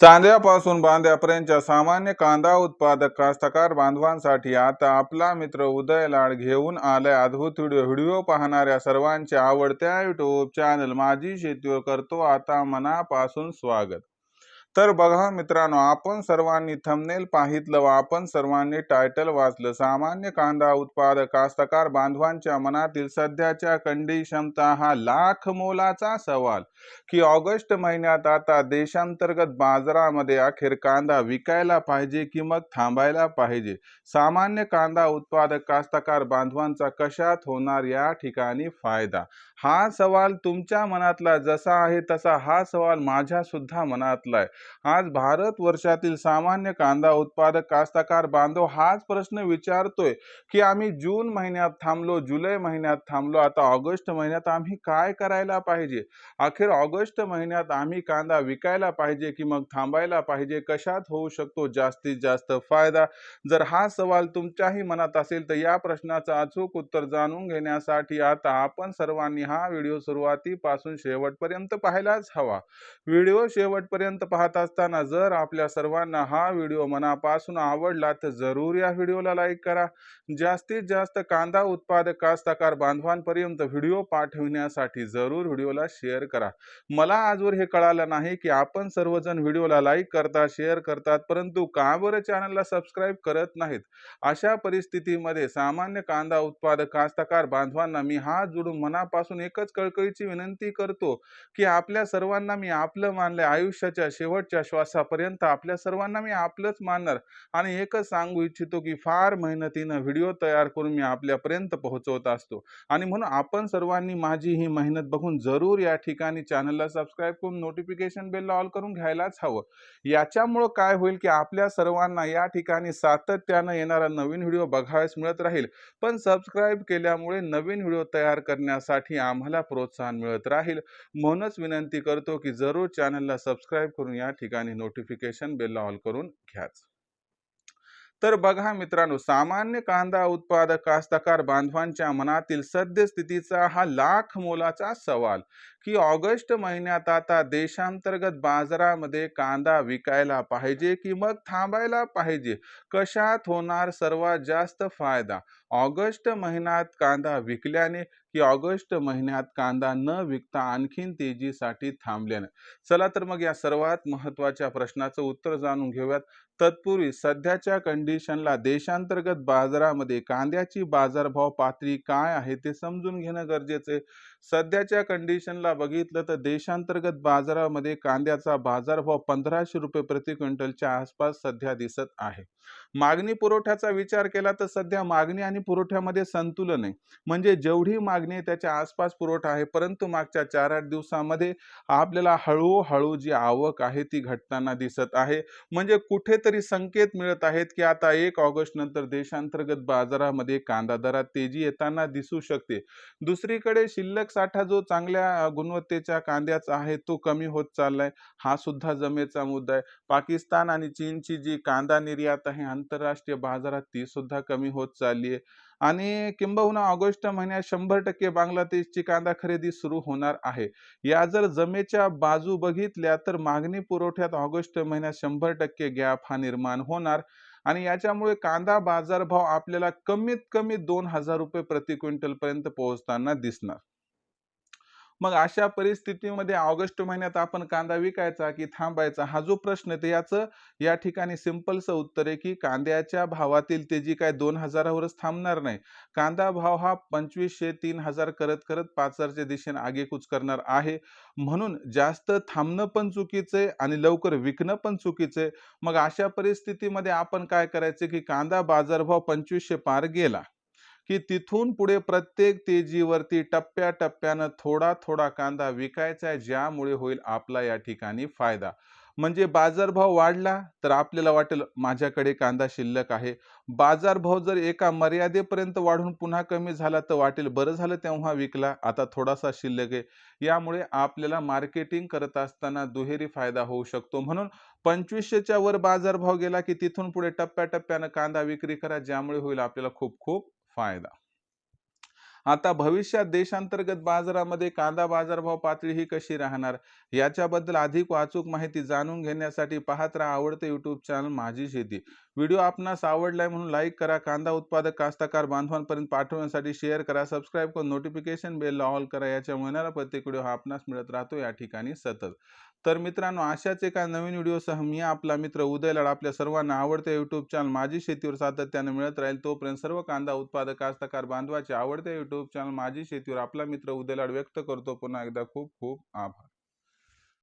चांद्यापासून बांद्यापर्यंतच्या सामान्य कांदा उत्पादक कास्तकार बांधवांसाठी आता आपला मित्र उदय लाड घेऊन आलाय. अद्भुत व्हिडिओ व्हिडिओ पाहणाऱ्या सर्वांच्या आवडत्या युट्यूब चॅनल माझी शेतीवर करतो आता मनापासून स्वागत. तर बघा मित्रांनो आपण सर्वांनी थंबनेल पाहितलं व आपण सर्वांनी टायटल वाचलं. सामान्य कांदा उत्पादक कास्तकार बांधवांच्या मनातील सध्याच्या कंडिशनचा हा लाख मोलाचा सवाल. की ऑगस्ट महिन्यात आता देशांतर्गत बाजारामध्ये अखेर कांदा विकायला पाहिजे की मग थांबायला पाहिजे? सामान्य कांदा उत्पादक कास्तकार बांधवांचा कशात होणार या ठिकाणी फायदा? हा सवाल तुमच्या मनातला जसा आहे तसा हा सवाल माझ्या सुद्धा मनातला आहे. आज भारत वर्षातील सामान्य कांदा उत्पादक कास्तकार बांधव हाच प्रश्न विचारतोय की आम्ही जून महिन्यात थांबलो जुलै महिन्यात थांबलो आता ऑगस्ट महिन्यात आम्ही काय करायला पाहिजे? अखेर ऑगस्ट महिन्यात आम्ही कांदा विकायला पाहिजे की मग थांबायला पाहिजे? कशात होऊ शकतो जास्तीत जास्त फायदा? जर हा सवाल तुमच्याही मनात असेल तर या प्रश्नाचं अचूक उत्तर जाणून घेण्यासाठी आता आपण सर्वांनी हा व्हिडिओ सुरुवातीपासून शेवटपर्यंत पाहायलाच हवा. व्हिडिओ शेवटपर्यंत पाहत असताना जर आपल्या सर्वांना हा व्हिडिओ मनापासून आवडला तर जरूर या व्हिडिओला लाईक करा. जास्तीत जास्त कांदा उत्पादक कास्तकार बांधवांपर्यंत व्हिडिओ पाठविण्यासाठी जरूर व्हिडिओला शेअर करा. मला आजवर हे कळालं नाही की आपण सर्वजण व्हिडिओला लाईक करता शेअर करतात परंतु का बरं चॅनलला सबस्क्राईब करत नाहीत? अशा परिस्थितीमध्ये सामान्य कांदा उत्पादक कास्तकार बांधवांना मी हात जोडून मनापासून एकच कळकळीची विनंती करतो की आपल्या सर्वांना मी आपलं मानले आयुष्याच्या शेवटच्या श्वासापर्यंत आपल्या सर्वांना मी आपलंच मानणार आणि एकच सांगू इच्छितो की फार मेहनतीनं व्हिडिओ तयार करून मी आपल्यापर्यंत पोहोचवत असतो. आणि म्हणून आपण सर्वांनी माझी ही मेहनत बघून जरूर या ठिकाणी चॅनलला सबस्क्राईब करून नोटिफिकेशन बेलला ऑल करून घ्यायलाच हवं. याच्यामुळं काय होईल की आपल्या सर्वांना या ठिकाणी सातत्यानं येणारा नवीन व्हिडिओ बघावेस मिळत राहील. पण सबस्क्राईब केल्यामुळे नवीन व्हिडिओ तयार करण्यासाठी आम्हाला प्रोत्साहन मिळत राहील. म्हणूनच विनंती करतो की जरूर चॅनलला सबस्क्राईब करून या ठिकाणी नोटिफिकेशन बेल ऑल करून घ्याच. तर बघा मित्रांनो सामान्य कांदा उत्पादक कास्तकार बांधवांच्या मनातील सद्यस्थितीचा हा लाख मोलाचा सवाल की ऑगस्ट महिन्यात आता देशांतर्गत बाजारामध्ये कांदा विकायला पाहिजे की मग थांबायला पाहिजे? कशात होणार सर्वात जास्त फायदा? ऑगस्ट महिन्यात कांदा विकल्याने की ऑगस्ट महिन्यात कांदा न विकता आणखीन तेजीसाठी थांबल्यानं. चला तर मग या सर्वात महत्त्वाच्या प्रश्नाचं उत्तर जाणून घेऊयात. तत्पूर्वी सध्याच्या कंडिशनला देशांतर्गत बाजारामध्ये कांद्याची बाजारभाव पातळी काय आहे ते समजून घेणं गरजेचं आहे. सध्याच्या कंडिशनला बघितलं तर देशांतर्गत बाजारामध्ये कांद्याचा बाजारभाव पंधराशे रुपये प्रति क्विंटलच्या आसपास सध्या दिसत आहे. मागणी पुरवठ्याचा विचार केला तर सध्या मागणी आणि पुरवठ्यामध्ये संतुलन आहे. म्हणजे जेवढी मागणी आहे त्याच्या आसपास पुरवठा आहे परंतु मागच्या चार आठ दिवसामध्ये आपल्याला हळूहळू जी आवक आहे ती घटताना दिसत आहे. म्हणजे कुठेतरी संकेत मिळत आहेत की आता एक ऑगस्ट नंतर देशांतर्गत बाजारामध्ये कांदा दरात तेजी येताना दिसू शकते. दुसरीकडे शिल्लक साठा जो चांगल्या गुणवत्तेच्या कांद्याचा आहे तो कमी होत चाललाय. हा सुद्धा जमेचा मुद्दा आहे. पाकिस्तान आणि चीनची जी कांदा निर्यात आहे आंतरराष्ट्रीय बाजारात ती सुद्धा कमी होत चालली आहे. आणि किंबहुना ऑगस्ट महिन्यात शंभर टक्के बांगलादेशची कांदा खरेदी सुरू होणार आहे. या जर जमेच्या बाजू बघितल्या तर मागणी पुरवठ्यात ऑगस्ट महिन्यात शंभर टक्के गॅप हा निर्माण होणार. आणि याच्यामुळे कांदा बाजारभाव आपल्याला कमीत कमी दोन हजार रुपये प्रति क्विंटल पर्यंत पोहोचताना दिसणार. मग अशा परिस्थितीमध्ये ऑगस्ट महिन्यात आपण कांदा विकायचा की थांबायचा? हा जो प्रश्न आहे याचं या ठिकाणी सिंपलचं उत्तर आहे की कांद्याच्या भावातील तेजी काय दोन हजारावरच थांबणार नाही. कांदा भाव हा पंचवीसशे तीन हजार करत करत पाच हजारच्या दिशेने आगेकूच करणार आहे. म्हणून जास्त थांबणं पण चुकीचं आहे आणि लवकर विकणं पण चुकीचं आहे. मग अशा परिस्थितीमध्ये आपण काय करायचं की कांदा बाजारभाव पंचवीसशे पार गेला. की तिथून पुढे प्रत्येक तेजीवरती टप्प्याटप्प्यानं थोडा थोडा कांदा विकायचा आहे ज्यामुळे होईल आपला या ठिकाणी फायदा. म्हणजे बाजारभाव वाढला तर आपल्याला वाटेल माझ्याकडे कांदा शिल्लक आहे. बाजारभाव जर एका मर्यादेपर्यंत वाढून पुन्हा कमी झाला तर वाटेल बरं झालं तेव्हा विकला आता थोडासा शिल्लक आहे. यामुळे आपल्याला मार्केटिंग करत असताना दुहेरी फायदा होऊ शकतो. म्हणून पंचवीसशेच्या वर बाजारभाव गेला की तिथून पुढे टप्प्याटप्प्यानं कांदा विक्री करा ज्यामुळे होईल आपल्याला खूप खूप फायदा. आता भविष्यात देशांतर्गत बाजारामध्ये कांदा बाजारभाव पातळी ही कशी राहणार? याच्याबद्दल अधिक वाचूक माहिती जाणून घेण्यासाठी पाहत राहा आवडते युट्यूब चॅनल माझी शेती. व्हिडिओ आपणास आवडलाय म्हणून लाईक करा कांदा उत्पादक कास्तकार बांधवांपर्यंत पाठवण्यासाठी शेअर करा सबस्क्राईब करून नोटिफिकेशन बेल ऑल करा याच्या मिळणारा प्रत्येक व्हिडिओ हा आपणास मिळत राहतो या ठिकाणी सतत. तर मित्रांनो अशाच एका नवीन व्हिडिओसह मी आपला मित्र उदय लाड आपल्या सर्वांना आवडते यूट्यूब चॅनल माझी शेतीवर सातत्याने मिळत राहील तोपर्यंत सर्व कांदा उत्पादक कास्तकार बांधवाचे आवडते यूट्यूब चॅनल माझी शेतीवर आपला मित्र उदय लाड व्यक्त करतो. पुन्हा एकदा खूप खूप आभार.